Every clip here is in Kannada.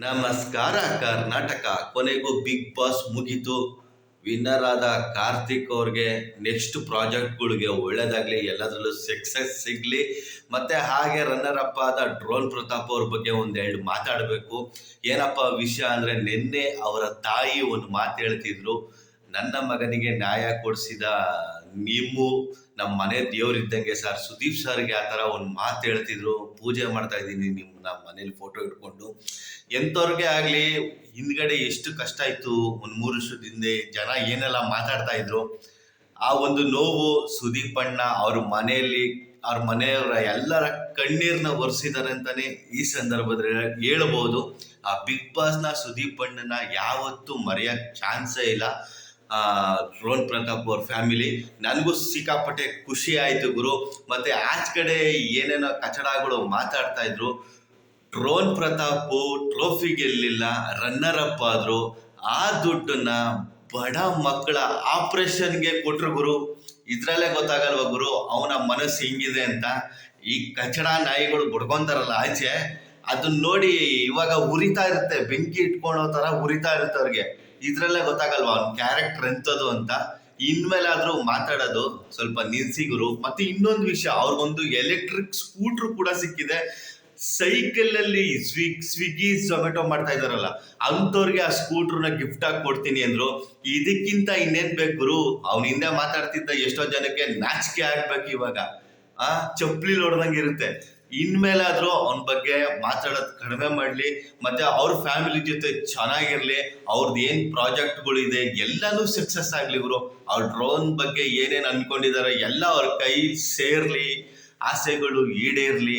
ನಮಸ್ಕಾರ, ಕರ್ನಾಟಕ. ಕೊನೆಗೂ ಬಿಗ್ ಬಾಸ್ ಮುಗೀತು. ವಿನ್ನರ್ ಆದ ಕಾರ್ತಿಕ್ ಅವ್ರಿಗೆ ನೆಕ್ಸ್ಟ್ ಪ್ರಾಜೆಕ್ಟ್ಗಳಿಗೆ ಒಳ್ಳೇದಾಗ್ಲಿ, ಎಲ್ಲದರಲ್ಲೂ ಸಕ್ಸಸ್ ಸಿಗ್ಲಿ. ಮತ್ತೆ ಹಾಗೆ ರನ್ನರ್ ಅಪ್ ಆದ ಡ್ರೋನ್ ಪ್ರತಾಪ್ ಅವ್ರ ಬಗ್ಗೆ ಒಂದೆರಡು ಮಾತಾಡಬೇಕು. ಏನಪ್ಪ ವಿಷಯ ಅಂದ್ರೆ ನಿನ್ನೆ ಅವರ ತಾಯಿ ಒಂದು ಮಾತು ಹೇಳ್ತಿದ್ರು. ನನ್ನ ಮಗನಿಗೆ ನ್ಯಾಯ ಕೊಡಿಸಿದ ನೀವು ನಮ್ಮ ಮನೆ ದೇವರಿದ್ದಂಗೆ ಸರ್, ಸುದೀಪ್ ಸರ್ಗೆ ಆ ಥರ ಒಂದು ಮಾತು ಹೇಳ್ತಿದ್ರು. ಪೂಜೆ ಮಾಡ್ತಾ ಇದ್ದೀನಿ ನಿಮ್ಮ ನಮ್ಮ ಮನೇಲಿ ಫೋಟೋ ಇಟ್ಕೊಂಡು. ಎಂಥವ್ರಿಗೆ ಆಗಲಿ ಹಿಂದ್ಗಡೆ ಎಷ್ಟು ಕಷ್ಟ ಇತ್ತು, ಒಂದು ಮೂರು ವರ್ಷದ ಹಿಂದೆ ಜನ ಏನೆಲ್ಲ ಮಾತಾಡ್ತಾ ಇದ್ರು, ಆ ಒಂದು ನೋವು ಸುದೀಪ್ ಅಣ್ಣ ಅವ್ರ ಮನೆಯಲ್ಲಿ ಅವ್ರ ಮನೆಯವರ ಎಲ್ಲರ ಕಣ್ಣೀರನ್ನ ಒರೆಸಿದ್ದಾರೆ ಅಂತಾನೆ ಈ ಸಂದರ್ಭದಲ್ಲಿ ಹೇಳ್ಬೋದು. ಆ ಬಿಗ್ ಬಾಸ್ನ ಸುದೀಪ್ ಅಣ್ಣನ ಯಾವತ್ತೂ ಮರೆಯೋಕ್ಕೆ ಚಾನ್ಸೇ ಇಲ್ಲ. ಡ್ರೋನ್ ಪ್ರತಾಪ್ ಅವ್ರ ಫ್ಯಾಮಿಲಿ ನನಗೂ ಸಿಕ್ಕಾಪಟ್ಟೆ ಖುಷಿ ಆಯಿತು ಗುರು. ಮತ್ತು ಆಚ್ ಕಡೆ ಏನೇನೋ ಕಚಡಗಳು ಮಾತಾಡ್ತಾ ಇದ್ರು. ರೋಹನ್ ಪ್ರತಾಪು ಟ್ರೋಫಿ ಗೆಲ್ಲಿಲ್ಲ ರನ್ನರ್ ಅಪ್ ಆದರು. ಆ ದುಡ್ಡನ್ನ ಬಡ ಮಕ್ಕಳ ಆಪ್ರೇಷನ್ಗೆ ಕೊಟ್ಟರು ಗುರು. ಇದರಲ್ಲೇ ಗೊತ್ತಾಗಲ್ವ ಗುರು, ಅವನ ಮನಸ್ಸು ಹಿಂಗಿದೆ ಅಂತ. ಈ ಕಚಡ ನಾಯಿಗಳು ಬಡ್ಕೊಂತಾರಲ್ಲ ಆಚೆ. ಅದನ್ನ ನೋಡಿ ಇವಾಗ ಉರಿತಾ ಇರುತ್ತೆ, ಬೆಂಕಿ ಇಟ್ಕೊಳ್ಳೋ ಥರ ಉರಿತಾ ಇರುತ್ತೆ ಅವ್ರಿಗೆ. ಇದ್ರಲ್ಲೇ ಗೊತ್ತಾಗಲ್ವಾ ಅವ್ನ ಕ್ಯಾರೆಕ್ಟರ್ ಎಂಥದ್ದು ಅಂತ? ಇನ್ಮೇಲಾದ್ರೂ ಮಾತಾಡೋದು ಸ್ವಲ್ಪ ನಿಲ್ಸಿಗರು ಮತ್ತೆ ಇನ್ನೊಂದು ವಿಷಯ, ಅವ್ರಿಗೊಂದು ಎಲೆಕ್ಟ್ರಿಕ್ ಸ್ಕೂಟರ್ ಕೂಡ ಸಿಕ್ಕಿದೆ. ಸೈಕಲ್ ಅಲ್ಲಿ ಸ್ವಿಗ್ ಸ್ವಿಗ್ಗಿ ಝೊಮ್ಯಾಟೊ ಮಾಡ್ತಾ ಇದಾರಲ್ಲ ಅಂಥವ್ರಿಗೆ ಆ ಸ್ಕೂಟ್ರನ್ನ ಗಿಫ್ಟ್ ಆಗಿ ಕೊಡ್ತೀನಿ ಅಂದ್ರು. ಇದಕ್ಕಿಂತ ಇನ್ನೇನ್ ಬೇಕು ಹಿಂದೆ ಮಾತಾಡ್ತಿದ್ದ ಎಷ್ಟೋ ಜನಕ್ಕೆ ನಾಚಿಕೆ ಆಗ್ಬೇಕು ಇವಾಗ. ಆ, ಚಪ್ಪಲಿ ಹೊಡ್ದಂಗೆ ಇರುತ್ತೆ. ಇನ್ಮೇಲಾದ್ರೂ ಅವನ ಬಗ್ಗೆ ಮಾತಾಡೋದು ಕಡಿಮೆ ಮಾಡಲಿ, ಮತ್ತೆ ಅವ್ರ ಫ್ಯಾಮಿಲಿ ಜೊತೆ ಚೆನ್ನಾಗಿರಲಿ ಅವ್ರದ್ದು ಏನು ಪ್ರಾಜೆಕ್ಟ್ಗಳಿದೆ ಎಲ್ಲಾನು ಸಕ್ಸಸ್ ಆಗಲಿ ಇವರು ಅವ್ರ ಡ್ರೋನ್ ಬಗ್ಗೆ ಏನೇನು ಅಂದ್ಕೊಂಡಿದ್ದಾರೆ ಎಲ್ಲ ಅವ್ರ ಕೈ ಸೇರ್ಲಿ, ಆಸೆಗಳು ಈಡೇರಲಿ.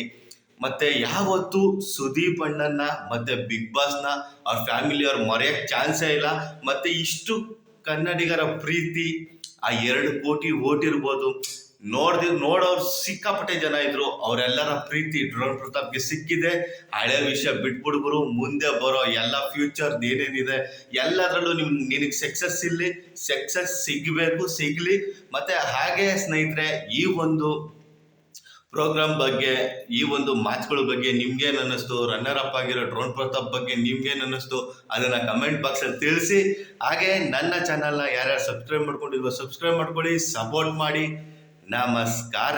ಮತ್ತೆ ಯಾವತ್ತು ಸುದೀಪ್ ಅಣ್ಣನ್ನ, ಮತ್ತೆ ಬಿಗ್ ಬಾಸ್ನ ಅವ್ರ ಫ್ಯಾಮಿಲಿ ಅವ್ರ ಮರೆಯಕ್ ಚಾನ್ಸೇ ಇಲ್ಲ. ಮತ್ತೆ ಇಷ್ಟು ಕನ್ನಡಿಗರ ಪ್ರೀತಿ, ಆ ಎರಡು ಕೋಟಿ ಓಟ್ ಇರ್ಬೋದು. ನೋಡ್ದಿ, ನೋಡೋರು ಸಿಕ್ಕಾಪಟ್ಟೆ ಜನ ಇದ್ರು. ಅವರೆಲ್ಲರ ಪ್ರೀತಿ ಡ್ರೋನ್ ಪ್ರತಾಪ್ಗೆ ಸಿಕ್ಕಿದೆ. ಹಳೆ ವಿಷಯ ಬಿಟ್ಬಿಡ್ಬರು ಮುಂದೆ ಬರೋ ಎಲ್ಲ ಫ್ಯೂಚರ್ ಏನೇನಿದೆ ಎಲ್ಲದರಲ್ಲೂ ನಿಮ್, ನಿನಗೆ ಸಕ್ಸಸ್ ಇಲ್ಲಿ ಸಕ್ಸಸ್ ಸಿಗಬೇಕು, ಸಿಗ್ಲಿ. ಮತ್ತೆ ಹಾಗೆ ಸ್ನೇಹಿತರೆ, ಈ ಒಂದು ಪ್ರೋಗ್ರಾಮ್ ಬಗ್ಗೆ, ಈ ಒಂದು ಮಾತುಗಳ ಬಗ್ಗೆ ನಿಮ್ಗೇನು ಅನ್ನಿಸ್ತು? ರನ್ನರ್ ಅಪ್ ಆಗಿರೋ ಡ್ರೋನ್ ಪ್ರತಾಪ್ ಬಗ್ಗೆ ನಿಮ್ಗೇನು ಅನ್ನಿಸ್ತು? ಅದನ್ನ ಕಮೆಂಟ್ ಬಾಕ್ಸ್ ಅಲ್ಲಿ ತಿಳಿಸಿ. ಹಾಗೆ ನನ್ನ ಚಾನಲ್ನ ಯಾರ್ಯಾರು ಸಬ್ಸ್ಕ್ರೈಬ್ ಮಾಡ್ಕೊಂಡಿಲ್ವೋ ಸಬ್ಸ್ಕ್ರೈಬ್ ಮಾಡ್ಕೊಳ್ಳಿ ಸಪೋರ್ಟ್ ಮಾಡಿ. ನಮಸ್ಕಾರ.